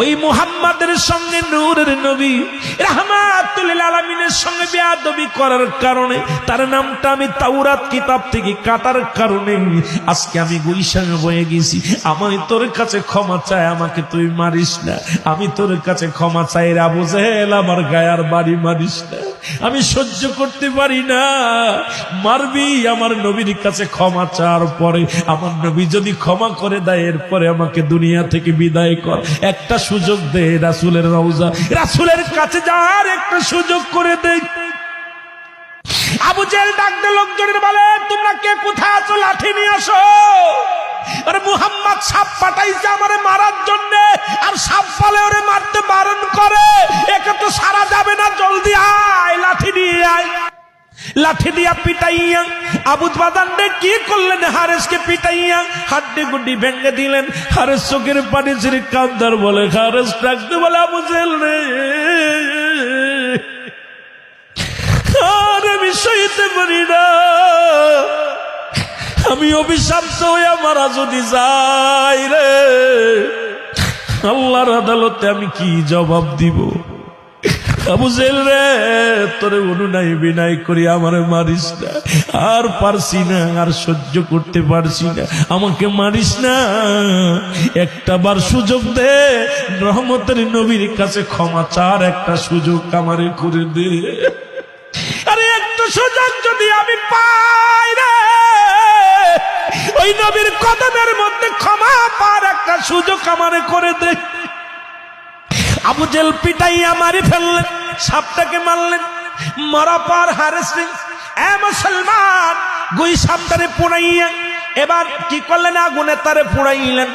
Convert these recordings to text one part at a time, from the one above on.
ওই মুহাম্মাদের সঙ্গে নূরের নবী রাহমাতুল আলামিনের সঙ্গে বেয়াদবি করার কারণে তার নামটা আমি তাওরাত কিতাব থেকে কাটার কারণে আজকে আমি গুলশান বয়ে গেছি। আমি তোর কাছে ক্ষমা চাই আমাকে তুই মারিস না। আমি তোর কাছে ক্ষমা চাই রে আবু জেহেল, আমার গায়ার বাড়ি মারিস না। আমি সহ্য করতে পারি না। মারবি আমার নবীর কাছে ক্ষমা চাওয়ার পরে। আমার নবী যদি ক্ষমা করে দেয়, এরপরে আমাকে দুনিয়া থেকে বিদায় কর। একটা সুযোগ দে রাসুলের রওজা। রাসুলের কাছে যাওয়ার একটা সুযোগ করে দে। আবু জেল ডাকতে লোকজনের বলে, তোমরা কে? কোথায় আছো? লাঠি নিয়ে আসো। আরে মুহাম্মদ সাপ পাঠাইছে আমারে মারার জন্য। আর লাঠি দিয়া পিটাইয়া আবুদ বাদান্ডে কি করলেন হারেসকে পিটাইয়া হাড্ডি গুড্ডি ভেঙে দিলেন হারেস চোখের পানি ছিঁড়ে কান্দার বলে হারেস ডাকতে বলে আবু জেল রে আমি সইতে পারি না আমি অভিশপ্ত হয়ে মারা যদি যাই রে আল্লাহর আদালতে আমি কি জবাব দিব আবু রে, তোরে অনুনাই বিনাই করি, আমারে মারিস না। আর পারছি না, আর সহ্য করতে পারছি না। আমাকে মারিস না। একটা বার সুযোগ দে, রহমতের নবীর কাছে ক্ষমা চার, একটা সুযোগ আমারে করে দে। আরে, একটু সুযোগ যদি আমি পাই রে, ওই নবীর কদমের মধ্যে ক্ষমা পার একটা সুযোগ আমারে করে দে। আবু জেল পিটাইয়া মারি ফেললেন, সাপটাকে মারলেন, মরা পার হারেছেন এ মুসলমান, গুই সাপটারে পুড়াইয়া, এবার কি করলেন? আগুনে তারে পুড়াইলেন।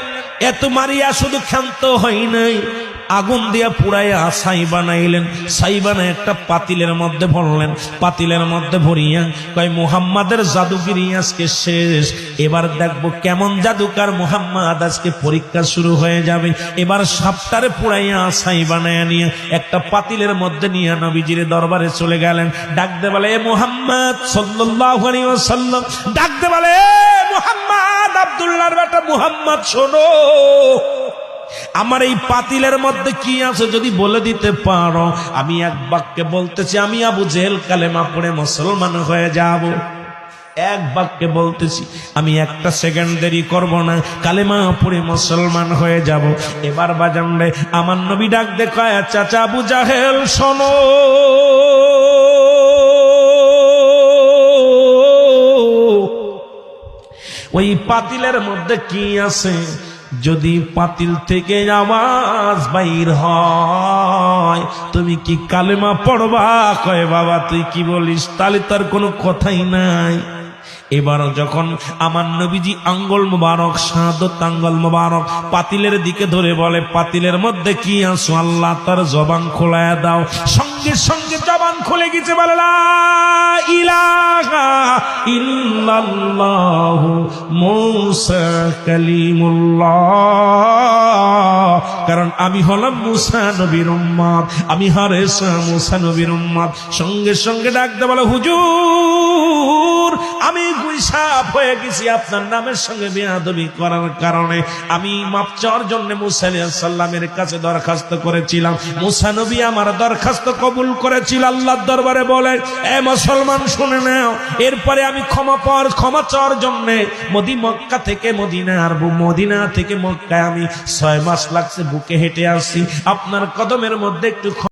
এত মারিয়া শুধু ক্ষান্ত হয় নাই। আগুন দিয়া পুড়াইয়া ছাই বানাইলেন। ছাই বানায় একটা পাতিলের মধ্যে ভরলেন। পাতিলের মধ্যে ভরিয়া কয়, মুহাম্মাদের জাদুগিরি আজকে শেষ। এবার দেখব কেমন জাদুকার মুহাম্মাদ আজকে পরীক্ষা শুরু হয়ে যাবে। এবার সাপটারে পুড়াইয়া ছাই বানাইয়া নিয়ে একটা পাতিলের মধ্যে নিয়ে নবীজির দরবারে চলে গেলেন। ডাকতে বলে মুহাম্মদ সাল্লাল্লাহু আলাইহি ওয়াসাল্লাম। ডাকতে বলে মুহাম্মদ আব্দুল্লাহর বেটা মুহাম্মদ, শোনো। আমার এই পাতিলের মধ্যে কি আছে যদি বলে দিতে পারো? আমি এক বাক্যে বলতেছি, আমি আবু জেল কালেমা পড়ে মুসলমান হয়ে যাব। এক বাক্যে বলতেছি, আমি একটা সেকেন্ড দেরি করব না, কালেমা পড়ে মুসলমান হয়ে যাব। এবার বাজানবে আমার নবী ডাক দেখায়, চাচা আবু জাহেল, শোনো। ওই পাতিলের মধ্যে কি আছে? যদি পাতিল থেকে আওয়াজ বাইর হয়, তুমি কি কালেমা পড়বা? কয় বাবা, তুই কি বলিস? তাহলে তার কোনো কথাই নাই। এবার যখন আমার নবীজি আঙ্গল মুবারক সাদত আঙ্গল মুবারক পাতিলের দিকে ধরে বলে, পাতিলের মধ্যে কি আছো? আল্লাহ তার জবান খোলায় দাও। সঙ্গে সঙ্গে জবান খুলে গেছে বলে কারণ আমি হলাম মুসা নবীর উম্মত, আমি হারেসা মুসা নবীর উম্মত। সঙ্গে সঙ্গে ডাকতে বলে, হুজুর, আমি গুইসাপ হয়ে গেছি, আপনার নামের সঙ্গে বেয়াদবি করার কারণে। আমি মাপ চাওয়ার জন্য মুসা আলাইহিস সাল্লামের কাছে দরখাস্ত করেছিলাম। মুসা নবী আমার দরখাস্ত কবুল করেছিল, আল্লাহর দরবারে বলে, এ মুসলমান, শুনে নাও, এরপরে আমি ক্ষমা পাওয়ার, ক্ষমা চাওয়ার জন্যে মদি মক্কা থেকে মদিনা আর মদিনা থেকে মক্কায় আমি ছয় মাস লাগছে, বুকে হেঁটে আসছি। আপনার কদমের মধ্যে একটু